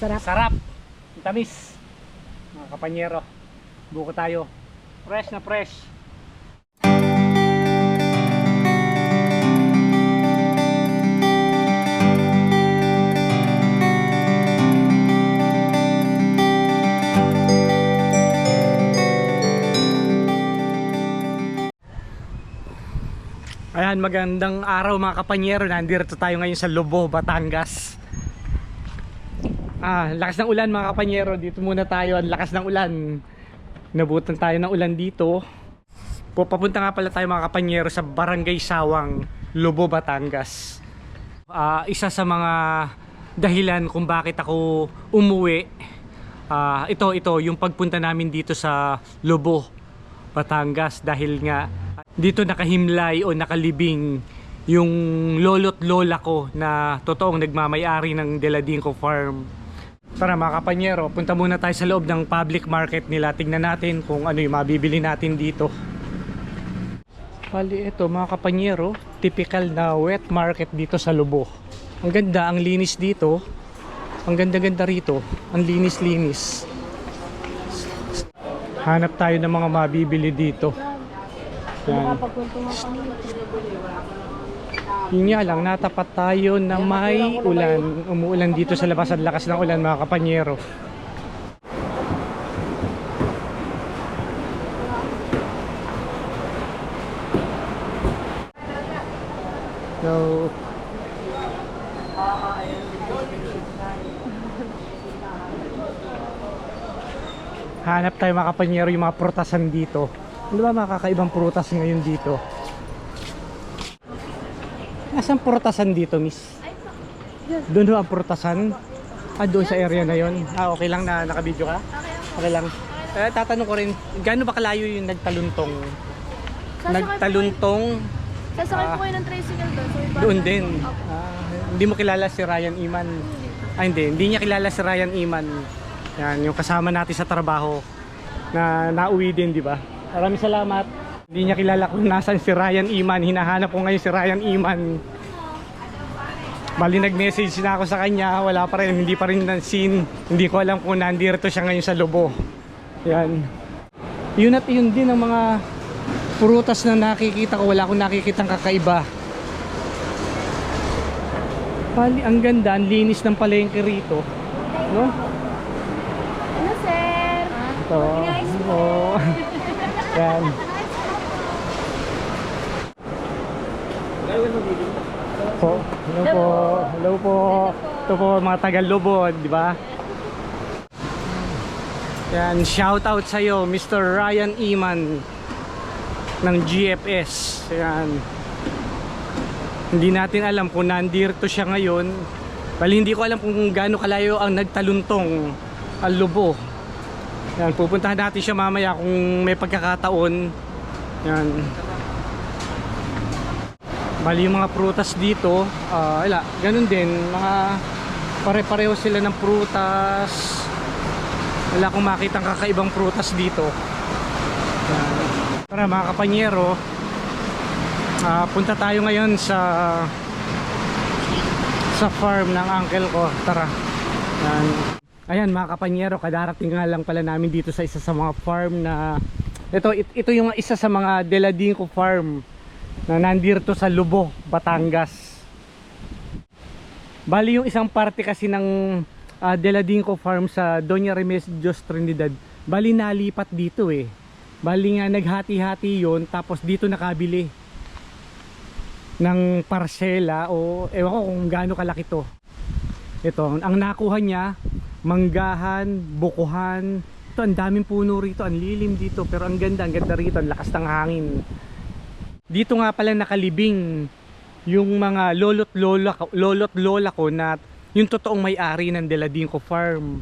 Sarap. Sarap. Ang Tamis. Mga kapanyero. Buko tayo. Fresh na fresh. Ayan, magandang araw mga kapanyero. Nandito tayo ngayon sa Lobo, Batangas. Ah, lakas ng ulan mga kapanyero. Dito muna tayo. Ang lakas ng ulan. Nabutan tayo ng ulan dito. Pupapunta nga pala tayo mga kapanyero sa Barangay Sawang, Lobo, Batangas. Ah, isa sa mga dahilan kung bakit ako umuwi. Ah, ito, ito, yung pagpunta namin dito sa Lobo, Batangas dahil nga dito nakahimlay o nakalibing yung lolo't lola ko na totoong nagmamayari ng Deladinco Farm. Tara mga kapanyero, punta muna tayo sa loob ng public market nila. Tingnan natin kung ano yung mabibili natin dito. Bali ito mga kapanyero, typical na wet market dito sa Lubo. Ang ganda, ang linis dito. Ang ganda-ganda rito. Ang linis-linis. Hanap tayo ng mga mabibili dito. Yan. Yun nga lang, natapat tayo na may ulan. Umuulan dito sa labas at lakas ng ulan mga kapanyero. So, hanap tayo mga kapanyero yung mga prutasan dito. Ano ba mga kakaibang prutas ngayon dito? Nasaan prutasan dito, miss? Doon ho ang prutasan? Ah, doon sa area na yon. Ah, okay lang na nakabidyo ka? Okay lang. Eh, tatanong ko rin, gaano ba kalayo yung nagtaluntong? Nagtaluntong Sasakay Ah. po kayo ng tricycle doon. Doon din. Ah, hindi mo kilala si Ryan Iman. Ah, hindi. Hindi niya kilala si Ryan Iman. Yan, yung kasama natin sa trabaho na nauwi din, di ba? Maraming salamat. Hindi niya kilala kung nasan si Ryan Iman. Hinahanap ko ngayon si Ryan Iman. Bali nag-message na ako sa kanya, wala pa rin, hindi pa rin seen. Hindi ko alam kung nandito siya ngayon sa Lobo. Yan. Yun at yun din ang mga prutas na nakikita ko, wala akong nakikitang kakaiba. Bali, ang ganda, ang linis ng palengke rito. No? Ano, sir? Ito. Oh. Yan. Po. Hello po. Hello po. Ito po mga taga Lobo, di ba? Yan, shout out sa iyo, Mr. Ryan Iman ng GFS. Yan. Hindi natin alam kung nandito siya ngayon. Bali hindi ko alam kung gaano kalayo ang nagtaluntong ang Lobo. Yan, pupuntahan natin siya mamaya kung may pagkakataon. Yan. Bali yung mga prutas dito, ah wala, ganun din, mga pare-pareho sila ng prutas. Wala akong makitang kakaibang prutas dito. Yan. Tara mga kapanyero, ah, punta tayo ngayon sa sa farm ng uncle ko. Tara. Yan. Ayan mga kapanyero, kadarating nga lang pala namin dito sa isa sa mga farm na ito it- ito yung isa sa mga Deladinco farm na nandito sa Lubo, Batangas. Bali yung isang parte kasi ng ah, Deladinco farm sa Doña Remedios Trinidad, bali nalipat dito eh. Bali nga naghati-hati yon tapos dito nakabili ng parsela o ewan ko kung gaano kalaki to. Ito, ang nakuha niya, manggahan, bukuhan. Ito, ang daming puno rito, ang lilim dito, pero ang ganda, ang ganda rito, ang lakas ng hangin. Dito nga pala nakalibing yung mga lolo't lola, ko- lolo't lola ko na yung totoong may-ari ng Deladinco Farm.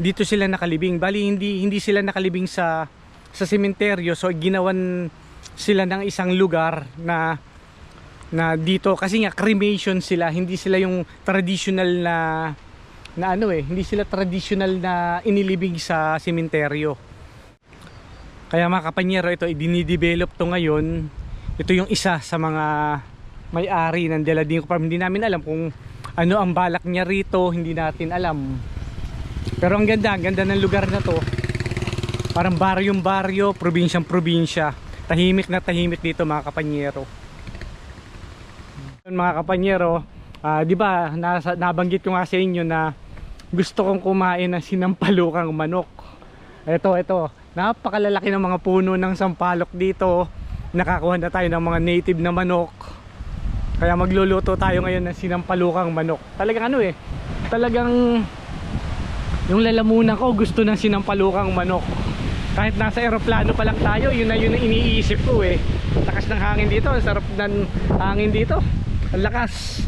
Dito sila nakalibing. Bali hindi hindi sila nakalibing sa sa sementeryo, so ginawan sila ng isang lugar na na dito. Kasi nga cremation sila. Hindi sila yung traditional na na ano eh. Hindi sila traditional na inilibing sa sementeryo kaya mga kapanyero ito idinidevelop to ngayon ito yung isa sa mga may-ari ng Deladinco Farm hindi namin alam kung ano ang balak niya rito, hindi natin alam. Pero ang ganda, ang ganda ng lugar na to. Parang baryong baryo, probinsyang probinsya. Tahimik na tahimik dito mga kapanyero. Mga kapanyero, ah, di ba nabanggit ko nga sa inyo na gusto kong kumain ng sinampalukang manok. Ito, ito. Napakalalaki ng mga puno ng sampalok dito. Nakakuha na tayo ng mga native na manok. Kaya magluluto tayo ngayon ng sinampalukang manok. Talagang ano eh, talagang yung lalamunan ko gusto ng sinampalukang manok. Kahit nasa eroplano pa lang tayo, yun na yun ang iniisip ko eh. Lakas ng hangin dito, ang sarap ng hangin dito. Ang lakas.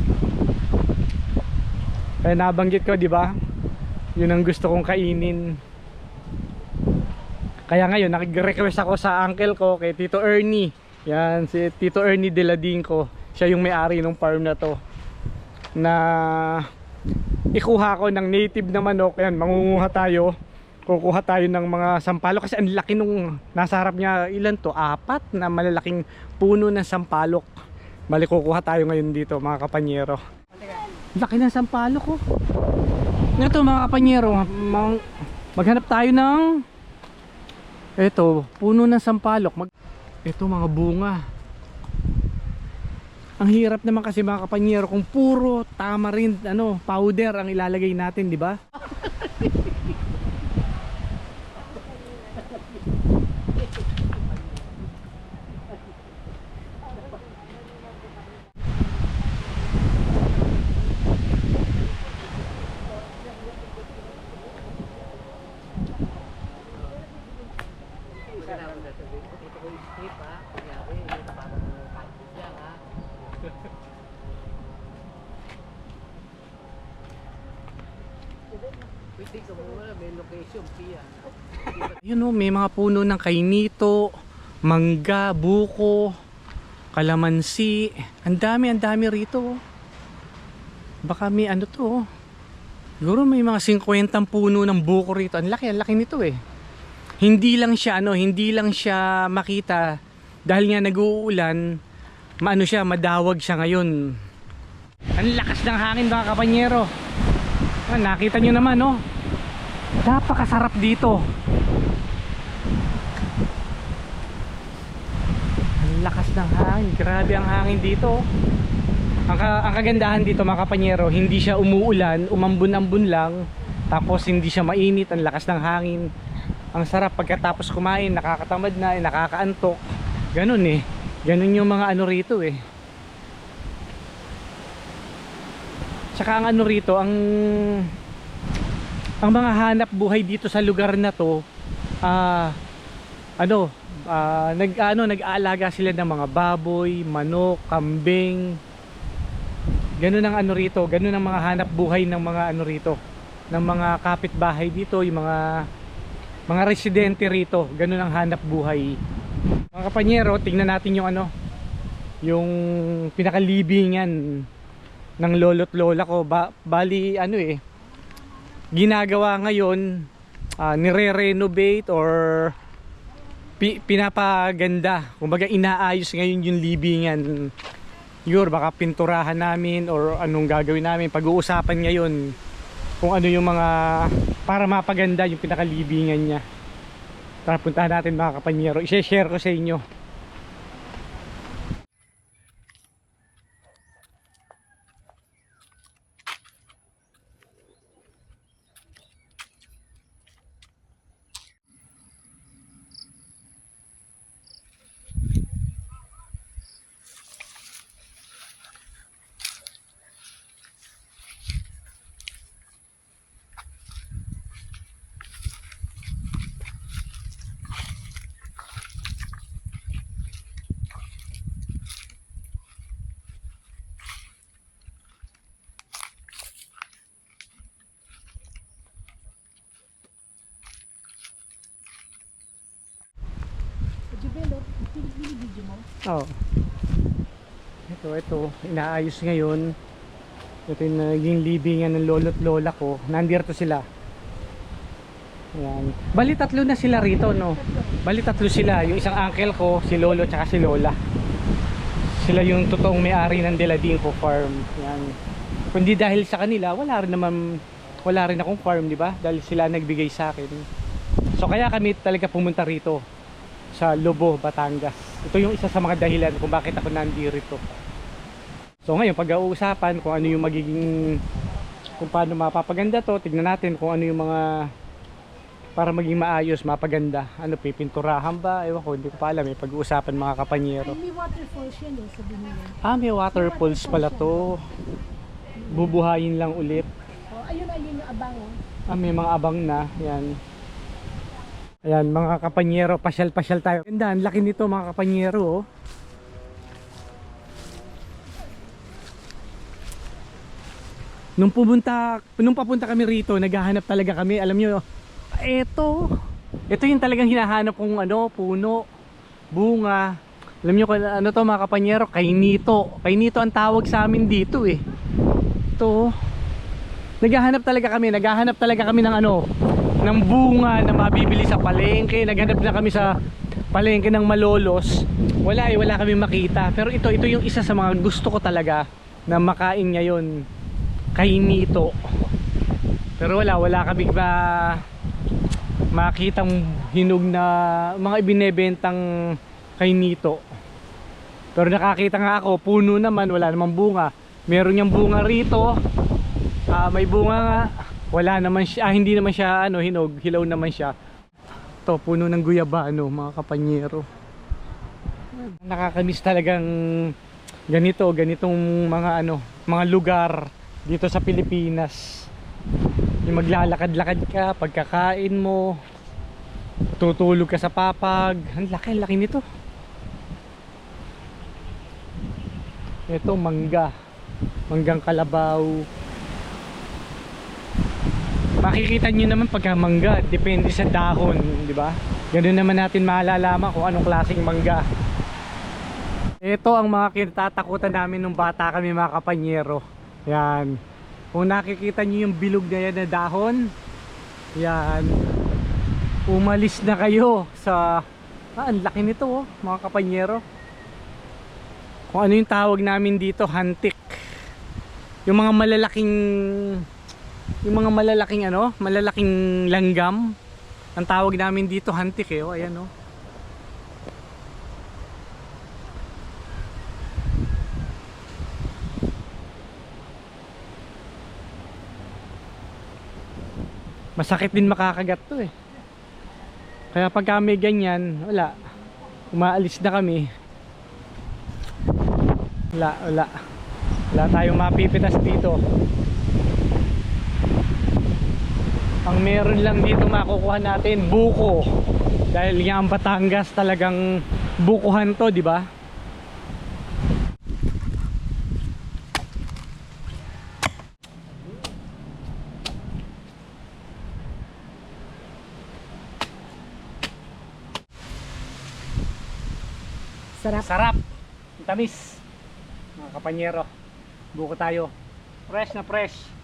Kaya nabanggit ko, di ba? Yun ang gusto kong kainin. Kaya ngayon, nag-request ako sa uncle ko kay Tito Ernie. Yan, si Tito Ernie de la Dinco. Siya yung may-ari ng farm na to. Na ikuha ko ng native na manok. Yan, mangunguha tayo. Kukuha tayo ng mga sampalok kasi ang laki nung nasa harap niya ilan to? Apat na malalaking puno ng sampalok. Bali kukuha tayo ngayon dito mga kapanyero. Laki ng sampalok oh. Ito mga kapanyero, mang- maghanap tayo ng ito, puno ng sampalok. Mag ito mga bunga. Ang hirap naman kasi mga kapanyero kung puro tamarind, ano, powder ang ilalagay natin, di ba? Pwede ka muna, may location, Pia. Yun oh, may mga puno ng kainito, mangga, buko, kalamansi. Ang dami, ang dami rito. oh. Baka may ano to. oh. Siguro may mga 50 puno ng buko rito. Ang laki, ang laki nito eh. Hindi lang siya ano, hindi lang siya makita dahil nga nag-uulan, maano siya, madawag siya ngayon. Ang lakas ng hangin mga kapanyero. Ah, nakita nyo naman no. Napakasarap dito. Ang lakas ng hangin. Grabe ang hangin dito. Ang, ka- ang kagandahan dito mga kapanyero, hindi siya umuulan, umambun-ambun lang. Tapos hindi siya mainit, ang lakas ng hangin. Ang sarap pagkatapos kumain, nakakatamad na, eh, nakakaantok. Ganun eh. Ganun yung mga ano rito eh. Tsaka ang ano rito, ang ang mga hanap buhay dito sa lugar na to, ah ano, ah, nag ano nag-aalaga sila ng mga baboy, manok, kambing. Ganun ang ano rito, ganun ang mga hanap buhay ng mga ano rito, ng mga kapitbahay dito, yung mga mga residente rito, ganun ang hanap buhay. Mga kapanyero, tingnan natin yung ano, yung pinakalibingan ng lolo't lola ko ba, bali ano eh ginagawa ngayon ah, nire-renovate or pi, pinapaganda. Kumbaga inaayos ngayon yung libingan. Siguro baka pinturahan namin or anong gagawin namin. Pag-uusapan ngayon kung ano yung mga para mapaganda yung pinakalibingan niya. Tara puntahan natin mga kapanyero. I-share ko sa inyo Oh. Ito, ito. Inaayos ngayon. Ito yung naging libingan ng lolo't lola ko. Nandito sila. Ayan. Bali tatlo na sila rito, no? Bali tatlo sila. Yung isang uncle ko, si lolo, tsaka si lola. Sila yung totoong may-ari ng Deladinco Farm. Yan. Kundi dahil sa kanila, wala rin naman wala rin akong farm, di ba? Dahil sila nagbigay sa akin. So kaya kami talaga pumunta rito sa Lobo, Batangas. Ito yung isa sa mga dahilan kung bakit ako nandito. So ngayon, pag-uusapan kung ano yung magiging kung paano mapapaganda to, tignan natin kung ano yung mga para maging maayos, mapaganda. Ano, pipinturahan ba? Ewan ko, hindi ko pa alam. May pag-uusapan mga kapanyero. Ay, may waterfalls yan eh, sabi nila. Ah, may waterfalls pala to. Bubuhayin lang ulit. Oh, ayun, ayun yung abang. Oh. Ah, may mga abang na. Yan. Ayan, mga kapanyero, pasyal-pasyal tayo. Ganda, ang laki nito mga kapanyero. Oh. Nung pumunta, nung papunta kami rito, naghahanap talaga kami. Alam nyo, eto. Ito yung talagang hinahanap kong ano, puno, bunga. Alam nyo kung ano to mga kapanyero, kainito. Kainito ang tawag sa amin dito eh. Ito. oh. Naghahanap talaga kami, naghahanap talaga kami ng ano, ng bunga na mabibili sa palengke. Naghanap na kami sa palengke ng malolos. Wala eh, wala kami makita. Pero ito, ito yung isa sa mga gusto ko talaga na makain ngayon. Kainito. Pero wala, wala kami ba makitang hinog na mga ibinebentang kainito. Pero nakakita nga ako, puno naman, wala namang bunga. Meron niyang bunga rito. Ah, may bunga nga. Wala naman siya, ah, hindi naman siya ano, hinog, hilaw naman siya. To, puno ng guyabano, mga kapanyero. Nakakamiss talagang ganito, ganitong mga ano, mga lugar dito sa Pilipinas. Yung maglalakad-lakad ka, pagkakain mo, tutulog ka sa papag. Ang laki, laki nito. Ito, mangga. Manggang kalabaw. Makikita nyo naman pagka mangga, depende sa dahon, di ba? Ganun naman natin malalaman kung anong klaseng mangga. Ito ang mga kinatatakutan namin nung bata kami mga kapanyero. Yan. Kung nakikita nyo yung bilog na yan na dahon, yan. Umalis na kayo sa... Ah, ang laki nito oh, mga kapanyero. Kung ano yung tawag namin dito, hantik. Yung mga malalaking yung mga malalaking ano, malalaking langgam. Ang tawag namin dito hantik eh, oh, ayan oh. Masakit din makakagat to eh. Kaya pag kami ganyan, wala. Umaalis na kami. Wala, wala. Wala tayong mapipitas dito. Ang meron lang dito makukuha natin, buko. Dahil nga ang Batangas talagang bukuhan to, di ba? Sarap. Sarap. Tamis. Mga kapanyero. Buko tayo. Fresh na fresh.